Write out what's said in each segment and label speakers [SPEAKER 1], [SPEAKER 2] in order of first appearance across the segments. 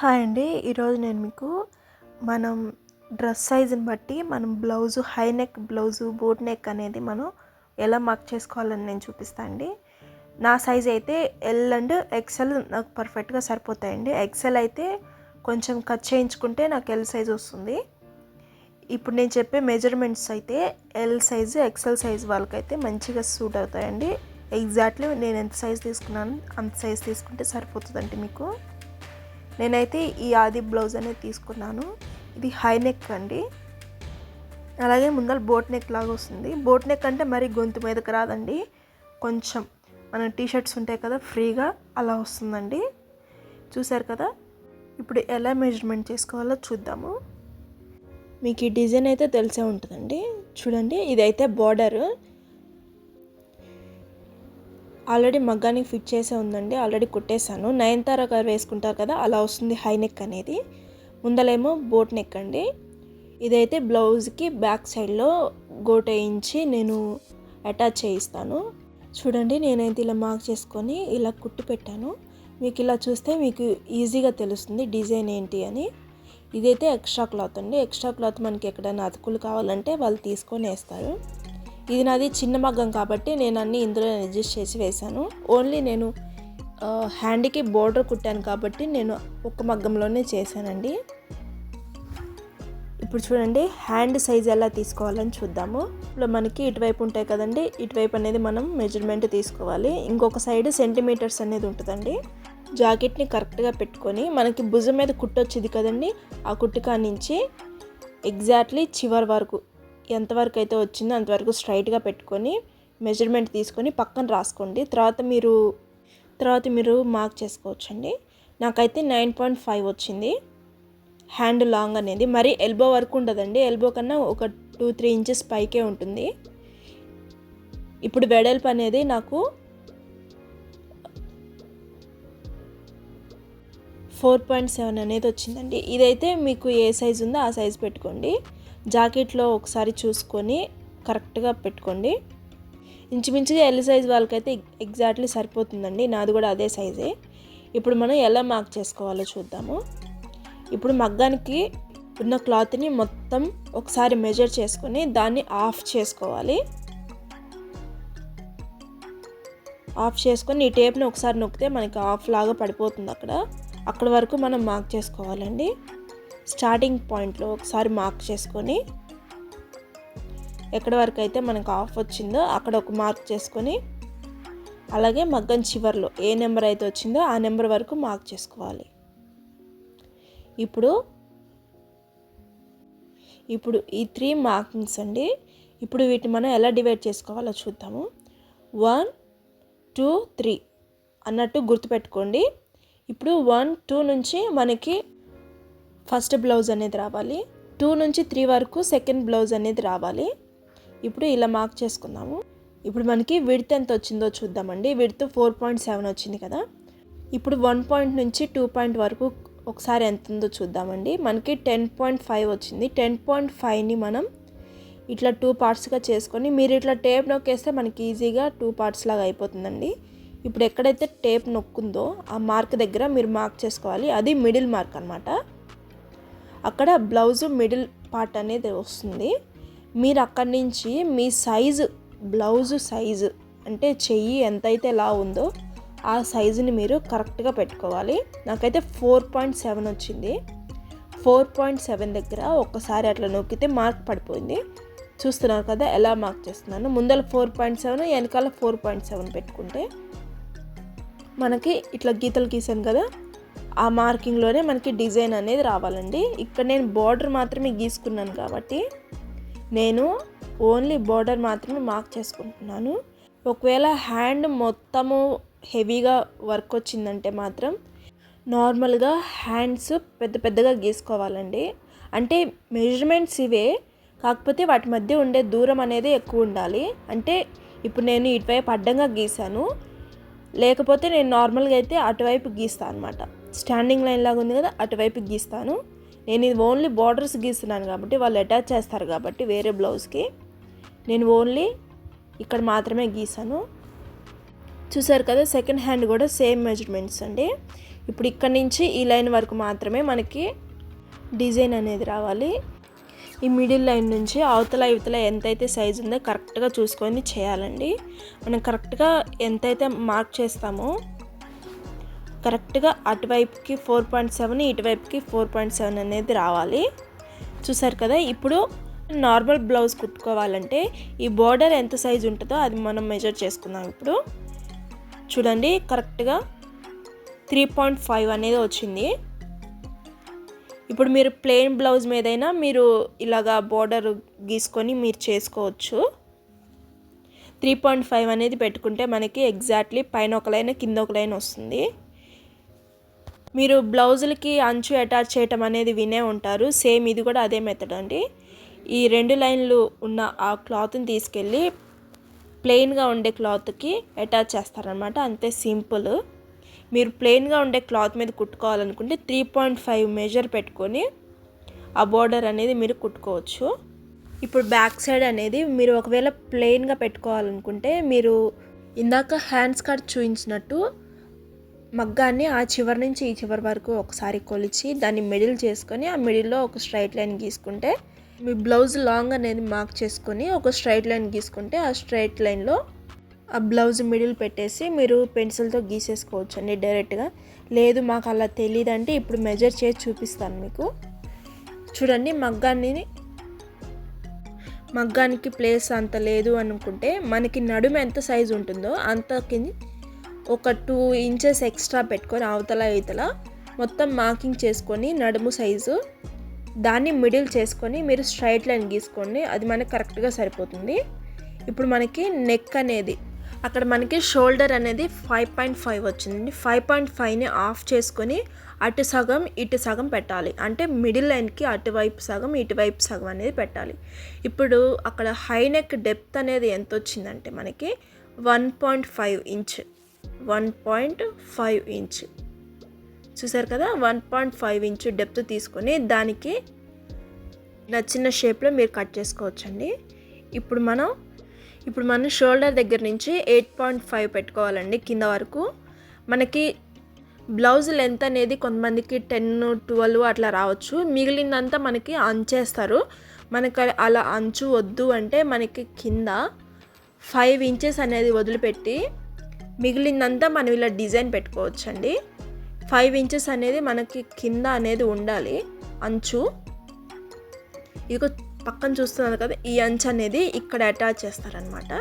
[SPEAKER 1] Hi అండి. ఈరోజు నేను మీకు మనం డ్రెస్ సైజుని బట్టి మనం blouse high neck blouse boat neck అనేది మనం ఎలా మార్క్ చేసుకోవాలని నేను చూపిస్తాను అండి. నా సైజ్ అయితే ఎల్ అండ్ ఎక్సెల్ నాకు పర్ఫెక్ట్గా సరిపోతాయండి. ఎక్సెల్ అయితే కొంచెం కట్ చేయించుకుంటే నాకు ఎల్ సైజ్ వస్తుంది. ఇప్పుడు నేను చెప్పే మెజర్మెంట్స్ అయితే ఎల్ సైజు ఎక్సెల్ సైజ్ వాళ్ళకైతే మంచిగా సూట్ అవుతాయండి. ఎగ్జాక్ట్లీ నేను ఎంత సైజ్ తీసుకున్నాను అంత సైజ్ తీసుకుంటే సరిపోతుందండి మీకు. నేనైతే ఈ ఆది బ్లౌజ్ అనేది తీసుకున్నాను. ఇది హై నెక్ అండి. అలాగే ముందర బోట్ నెక్ లాగా వస్తుంది. బోట్ నెక్ అంటే మరి గొంతు మీదకి రాదండి. కొంచెం మన టీషర్ట్స్ ఉంటాయి కదా ఫ్రీగా అలా వస్తుందండి. చూసారు కదా? ఇప్పుడు ఎలా మెజర్మెంట్ చేసుకోవాలో చూద్దాము. మీకు ఈ డిజైన్ అయితే తెలిసే ఉంటుందండి. చూడండి ఇదైతే బార్డర్. ఆల్రెడీ మగ్గానికి ఫిట్ చేసే ఉందండి ఆల్రెడీ కుట్టేశాను. నయనతార గారు వేసుకుంటారు కదా అలా వస్తుంది హై నెక్ అనేది. ముందలేమో బోట్ నెక్ అండి. ఇదైతే బ్లౌజ్కి బ్యాక్ సైడ్లో గోట వేయించి నేను అటాచ్ చేయిస్తాను. చూడండి నేనైతే ఇలా మార్క్ చేసుకొని ఇలా కుట్టు పెట్టాను. మీకు ఇలా చూస్తే మీకు ఈజీగా తెలుస్తుంది డిజైన్ ఏంటి అని. ఇదైతే ఎక్స్ట్రా క్లాత్ అండి. ఎక్స్ట్రా క్లాత్ మనకి ఎక్కడైనా అతుకులు కావాలంటే వాళ్ళు తీసుకొని వేస్తారు. ఇది నాది చిన్న మగ్గం కాబట్టి నేను అన్నీ ఇందులో అడ్జస్ట్ చేసి వేశాను. ఓన్లీ నేను హ్యాండ్కి బోర్డర్ కుట్టాను కాబట్టి నేను ఒక్క మగ్గంలోనే చేశానండి. ఇప్పుడు చూడండి హ్యాండ్ సైజ్ ఎలా తీసుకోవాలని చూద్దాము. ఇప్పుడు మనకి ఇటువైపు ఉంటాయి కదండి ఇటువైపు అనేది మనం మెజర్మెంట్ తీసుకోవాలి. ఇంకొక సైడ్ సెంటీమీటర్స్ అనేది ఉంటుందండి. జాకెట్ని కరెక్ట్గా పెట్టుకొని మనకి భుజం మీద కుట్టొచ్చింది కదండి ఆ కుట్టుకా నుంచి ఎగ్జాక్ట్లీ చివరి వరకు ఎంతవరకు అయితే వచ్చిందో అంతవరకు స్ట్రైట్గా పెట్టుకొని మెజర్మెంట్ తీసుకొని పక్కన రాసుకోండి. తర్వాత మీరు తర్వాత మీరు మార్క్ చేసుకోవచ్చండి. నాకైతే నైన్ పాయింట్ ఫైవ్ వచ్చింది. హ్యాండ్ లాంగ్ అనేది. మరి ఎల్బో వరకు ఉండదండి. ఎల్బో కన్నా ఒక టూ త్రీ ఇంచెస్ పైకే ఉంటుంది. ఇప్పుడు వెడల్పు అనేది నాకు ఫోర్ పాయింట్ సెవెన్ అనేది వచ్చిందండి. ఇదైతే మీకు ఏ సైజు ఉందో ఆ సైజ్ పెట్టుకోండి. జాకెట్లో ఒకసారి చూసుకొని కరెక్ట్గా పెట్టుకోండి. ఇంచుమించుగా ఎల్ సైజ్ వాళ్ళకైతే ఎగ్జాక్ట్లీ సరిపోతుందండి. నాది కూడా అదే సైజే ఇప్పుడు మనం ఎలా మార్క్ చేసుకోవాలో చూద్దాము. ఇప్పుడు మగ్గానికి ఉన్న క్లాత్ని మొత్తం ఒకసారి మెజర్ చేసుకొని దాన్ని ఆఫ్ చేసుకోవాలి. ఆఫ్ చేసుకొని ఈ టేప్ని ఒకసారి నొక్కితే మనకి ఆఫ్ లాగా పడిపోతుంది అక్కడ. అక్కడ వరకు మనం మార్క్ చేసుకోవాలండి. స్టార్టింగ్ పాయింట్లో ఒకసారి మార్క్ చేసుకొని ఎక్కడి వరకు అయితే మనకు ఆఫ్ వచ్చిందో అక్కడ ఒక మార్క్ చేసుకొని అలాగే మగ్గం చివర్లో ఏ నెంబర్ అయితే వచ్చిందో ఆ నెంబర్ వరకు మార్క్ చేసుకోవాలి. ఇప్పుడు ఇప్పుడు ఈ త్రీ మార్కింగ్స్ అండి. ఇప్పుడు వీటిని మనం ఎలా డివైడ్ చేసుకోవాలో చూద్దాము. వన్ టూ త్రీ అన్నట్టు గుర్తుపెట్టుకోండి. ఇప్పుడు వన్ టూ నుంచి మనకి ఫస్ట్ బ్లౌజ్ అనేది రావాలి. టూ నుంచి త్రీ వరకు సెకండ్ బ్లౌజ్ అనేది రావాలి. ఇప్పుడు ఇలా మార్క్ చేసుకుందాము. ఇప్పుడు మనకి విడ్త్ ఎంత వచ్చిందో చూద్దామండి. విడ్త్ ఫోర్ పాయింట్ సెవెన్ వచ్చింది కదా. ఇప్పుడు వన్ పాయింట్ నుంచి టూ పాయింట్ వరకు ఒకసారి ఎంత ఉందో చూద్దామండి. మనకి టెన్ పాయింట్ ఫైవ్ వచ్చింది. టెన్ పాయింట్ ఫైవ్ని మనం ఇట్లా టూ పార్ట్స్గా చేసుకొని మీరు ఇట్లా టేప్ నొక్కేస్తే మనకి ఈజీగా టూ పార్ట్స్ లాగా అయిపోతుందండి. ఇప్పుడు ఎక్కడైతే టేప్ నొక్కుందో ఆ మార్క్ దగ్గర మీరు మార్క్ చేసుకోవాలి. అది మిడిల్ మార్క్ అనమాట అక్కడ బ్లౌజు మిడిల్ పార్ట్ అనేది వస్తుంది. మీరు అక్కడి నుంచి మీ సైజు బ్లౌజు సైజు అంటే చెయ్యి ఎంతైతే ఎలా ఉందో ఆ సైజుని మీరు కరెక్ట్గా పెట్టుకోవాలి. నాకైతే ఫోర్ పాయింట్ సెవెన్ వచ్చింది. ఫోర్ పాయింట్ సెవెన్ దగ్గర ఒక్కసారి అట్లా నొక్కితే మార్క్ పడిపోయింది. చూస్తున్నారు కదా ఎలా మార్క్ చేస్తున్నాను? ముందర ఫోర్ పాయింట్ సెవెన్ వెనకాల ఫోర్ పాయింట్ సెవెన్ పెట్టుకుంటే మనకి ఇట్లా గీతలు గీసాను కదా ఆ మార్కింగ్లోనే మనకి డిజైన్ అనేది రావాలండి. ఇక్కడ నేను బార్డర్ మాత్రమే గీసుకున్నాను కాబట్టి నేను ఓన్లీ బార్డర్ మాత్రమే మార్క్ చేసుకుంటున్నాను. ఒకవేళ హ్యాండ్ మొత్తము హెవీగా వర్క్ వచ్చిందంటే మాత్రం నార్మల్గా హ్యాండ్స్ పెద్ద పెద్దగా గీసుకోవాలండి. అంటే మెజర్మెంట్స్ ఇవే కాకపోతే వాటి మధ్య ఉండే దూరం అనేది ఎక్కువ ఉండాలి. అంటే ఇప్పుడు నేను ఇటువైపు అడ్డంగా గీసాను లేకపోతే నేను నార్మల్గా అయితే అటువైపు గీస్తాను అనమాట స్టాండింగ్ లైన్ లాగా ఉంది కదా అటువైపు గీస్తాను. నేను ఇది ఓన్లీ బార్డర్స్ గీస్తున్నాను కాబట్టి వాళ్ళు అటాచ్ చేస్తారు కాబట్టి వేరే బ్లౌజ్కి. నేను ఓన్లీ ఇక్కడ మాత్రమే గీసాను. చూసారు కదా సెకండ్ హ్యాండ్ కూడా సేమ్ మెజర్మెంట్స్ అండి. ఇప్పుడు ఇక్కడ నుంచి ఈ లైన్ వరకు మాత్రమే మనకి డిజైన్ అనేది రావాలి. ఈ మిడిల్ లైన్ నుంచి అవతల ఇవతల ఎంతైతే సైజు ఉందో కరెక్ట్గా చూసుకొని చేయాలండి. మనం కరెక్ట్గా ఎంతైతే మార్క్ చేస్తామో కరెక్ట్గా అటువైపుకి ఫోర్ పాయింట్ సెవెన్ ఇటువైపుకి ఫోర్ పాయింట్ సెవెన్ అనేది రావాలి. చూసారు కదా ఇప్పుడు నార్మల్ బ్లౌజ్ కుట్టుకోవాలంటే ఈ బోర్డర్ ఎంత సైజు ఉంటుందో అది మనం మెజర్ చేసుకుందాం ఇప్పుడు. చూడండి కరెక్ట్గా త్రీ పాయింట్ ఫైవ్ అనేది వచ్చింది. ఇప్పుడు మీరు ప్లెయిన్ బ్లౌజ్ మీదైనా మీరు ఇలాగా బోర్డర్ గీసుకొని మీరు చేసుకోవచ్చు. త్రీ పాయింట్ ఫైవ్ అనేది పెట్టుకుంటే మనకి ఎగ్జాక్ట్లీ పైన ఒక లైన్ కింద ఒక లైన్ వస్తుంది. మీరు బ్లౌజులకి అంచు అటాచ్ చేయటం అనేది వినే ఉంటారు. సేమ్ ఇది కూడా అదే మెథడ్ అండి. ఈ రెండు లైన్లు ఉన్న ఆ క్లాత్ని తీసుకెళ్ళి ప్లెయిన్గా ఉండే క్లాత్కి అటాచ్ చేస్తారనమాట అంతే సింపుల్. మీరు ప్లెయిన్గా ఉండే క్లాత్ మీద కుట్టుకోవాలనుకుంటే త్రీ పాయింట్ ఫైవ్ మెజర్ పెట్టుకొని ఆ బోర్డర్ అనేది మీరు కుట్టుకోవచ్చు. ఇప్పుడు బ్యాక్ సైడ్ అనేది మీరు ఒకవేళ ప్లెయిన్గా పెట్టుకోవాలనుకుంటే మీరు ఇందాక హ్యాండ్స్ కట్ చూపించినట్టు మగ్గాన్ని ఆ చివరి నుంచి ఈ చివరి వరకు ఒకసారి కొలిచి దాన్ని మిడిల్ చేసుకొని ఆ మిడిల్లో ఒక స్ట్రైట్ లైన్ గీసుకుంటే మీ బ్లౌజ్ లాంగ్ అనేది మార్క్ చేసుకొని ఒక స్ట్రైట్ లైన్ గీసుకుంటే ఆ స్ట్రైట్ లైన్లో ఆ బ్లౌజ్ మిడిల్ పెట్టేసి మీరు పెన్సిల్తో గీసేసుకోవచ్చు అండి డైరెక్ట్గా. లేదు మాకు అలా తెలియదు అంటే ఇప్పుడు మెజర్ చేసి చూపిస్తాను మీకు. చూడండి మగ్గాన్ని మగ్గానికి ప్లేస్ అంత లేదు అనుకుంటే మనకి నడుము ఎంత సైజు ఉంటుందో అంతకి ఒక టూ ఇంచెస్ ఎక్స్ట్రా పెట్టుకొని అవతల ఇతల మొత్తం మార్కింగ్ చేసుకొని నడుము సైజు దాన్ని మిడిల్ చేసుకొని మీరు స్ట్రైట్ లైన్ గీసుకోండి. అది మనకి కరెక్ట్గా సరిపోతుంది. ఇప్పుడు మనకి నెక్ అనేది అక్కడ మనకి షోల్డర్ అనేది ఫైవ్ పాయింట్ ఫైవ్ వచ్చిందండి. ఫైవ్ పాయింట్ ఫైవ్ని ఆఫ్ చేసుకొని అటు సగం ఇటు సగం పెట్టాలి. అంటే మిడిల్ లైన్కి అటువైపు సగం ఇటువైపు సగం అనేది పెట్టాలి. ఇప్పుడు అక్కడ హై నెక్ డెప్త్ అనేది ఎంత వచ్చిందంటే మనకి one point five inch one point five inch. చూసారు కదా? One point five inch depth తీసుకొని దానికి నచ్చిన షేప్లో మీరు కట్ చేసుకోవచ్చండి. ఇప్పుడు మనం ఇప్పుడు మనం షోల్డర్ దగ్గర నుంచి ఎయిట్ పాయింట్ ఫైవ్ పెట్టుకోవాలండి కింద వరకు. మనకి బ్లౌజ్ లెంత్ అనేది కొంతమందికి టెన్ ట్వెల్వ్ అట్లా రావచ్చు. మిగిలిందంతా మనకి అంచేస్తారు. మనకి అలా అంచు వద్దు అంటే మనకి కింద ఫైవ్ ఇంచెస్ అనేది వదిలిపెట్టి మిగిలిందంతా మనం ఇలా డిజైన్ పెట్టుకోవచ్చండి. ఫైవ్ ఇంచెస్ అనేది మనకి కింద అనేది ఉండాలి. అంచు. ఇదిగో పక్కన చూస్తున్నారు కదా ఈ అంచు అనేది ఇక్కడ అటాచ్ చేస్తారనమాట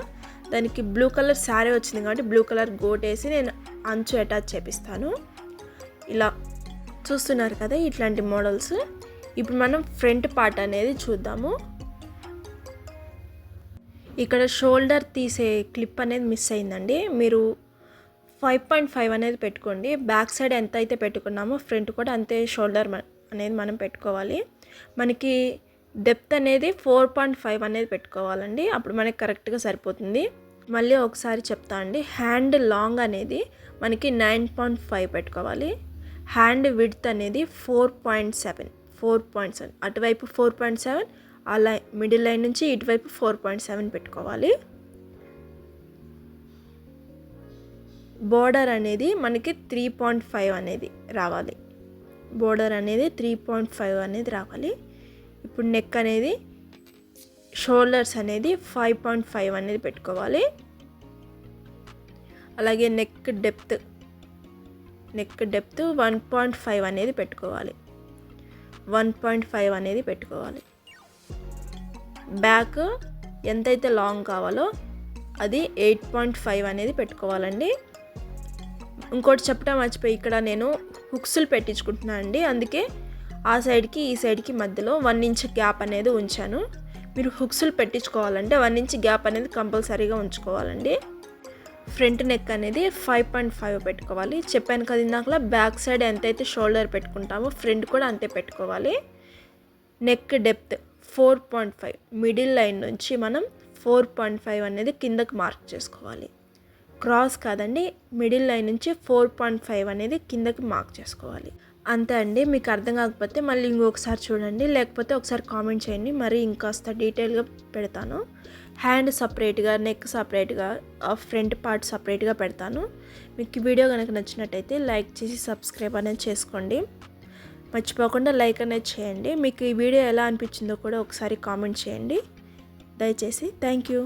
[SPEAKER 1] దానికి బ్లూ కలర్ శారీ వచ్చింది కాబట్టి బ్లూ కలర్ గోట్ వేసి నేను అంచు అటాచ్ చేపిస్తాను. ఇలా చూస్తున్నారు కదా ఇట్లాంటి మోడల్స్. ఇప్పుడు మనం ఫ్రంట్ పార్ట్ అనేది చూద్దాము. ఇక్కడ షోల్డర్ తీసే క్లిప్ అనేది మిస్ అయిందండి. మీరు ఫైవ్ పాయింట్ ఫైవ్ అనేది పెట్టుకోండి. బ్యాక్ సైడ్ ఎంత అయితే పెట్టుకున్నామో ఫ్రంట్ కూడా అంతే షోల్డర్ అనేది మనం పెట్టుకోవాలి. మనకి డెప్త్ అనేది ఫోర్ పాయింట్ ఫైవ్ అనేది పెట్టుకోవాలండి. అప్పుడు మనకి కరెక్ట్గా సరిపోతుంది. మళ్ళీ ఒకసారి చెప్తా అండి. హ్యాండ్ లాంగ్ అనేది మనకి నైన్ పాయింట్ ఫైవ్ పెట్టుకోవాలి. హ్యాండ్ విడ్త్ అనేది four point seven four point seven. అటువైపు ఫోర్ పాయింట్ సెవెన్ ఆ లైన్ మిడిల్ లైన్ నుంచి ఇటువైపు ఫోర్ పాయింట్ సెవెన్ పెట్టుకోవాలి. బోర్డర్ అనేది మనకి త్రీ పాయింట్ ఫైవ్ అనేది రావాలి. బోర్డర్ అనేది త్రీ పాయింట్ ఫైవ్ అనేది రావాలి. ఇప్పుడు నెక్ అనేది షోల్డర్స్ అనేది ఫైవ్ పాయింట్ ఫైవ్ అనేది పెట్టుకోవాలి. అలాగే neck depth neck depth one point five అనేది పెట్టుకోవాలి. వన్ పాయింట్ ఫైవ్ అనేది పెట్టుకోవాలి. బ్యాక్ ఎంతైతే లాంగ్ కావాలో అది ఎయిట్ పాయింట్ ఫైవ్ అనేది పెట్టుకోవాలండి. ఇంకోటి చెప్పడం మర్చిపోయి ఇక్కడ నేను హుక్స్లు పెట్టించుకుంటున్నాను అండి. అందుకే ఆ సైడ్కి ఈ సైడ్కి మధ్యలో వన్ ఇంచ్ గ్యాప్ అనేది ఉంచాను. మీరు హుక్స్లు పెట్టించుకోవాలంటే వన్ ఇంచ్ గ్యాప్ అనేది కంపల్సరీగా ఉంచుకోవాలండి. ఫ్రంట్ నెక్ అనేది ఫైవ్ పాయింట్ ఫైవ్ పెట్టుకోవాలి. చెప్పాను కదా ఇందాకలా బ్యాక్ సైడ్ ఎంతైతే షోల్డర్ పెట్టుకుంటామో ఫ్రంట్ కూడా అంతే పెట్టుకోవాలి. Neck depth four point five middle line నుంచి మనం ఫోర్ పాయింట్ ఫైవ్ అనేది కిందకు మార్క్ చేసుకోవాలి. క్రాస్ కాదండి మిడిల్ లైన్ నుంచి ఫోర్ పాయింట్ ఫైవ్ అనేది కిందకి మార్క్ చేసుకోవాలి. అంతే అండి మీకు అర్థం కాకపోతే మళ్ళీ ఇంకొకసారి చూడండి లేకపోతే ఒకసారి కామెంట్ చేయండి మరి ఇంకాస్త డీటెయిల్గా పెడతాను. హ్యాండ్ సపరేట్గా నెక్ సపరేట్గా ఫ్రంట్ పార్ట్ సపరేట్గా పెడతాను. మీకు వీడియో కనుక నచ్చినట్టయితే లైక్ చేసి సబ్స్క్రైబ్ అనేది చేసుకోండి. మర్చిపోకుండా లైక్ అనేది చేయండి. మీకు ఈ వీడియో ఎలా అనిపించిందో కూడా ఒకసారి కామెంట్ చేయండి. దయచేసి థ్యాంక్ యూ.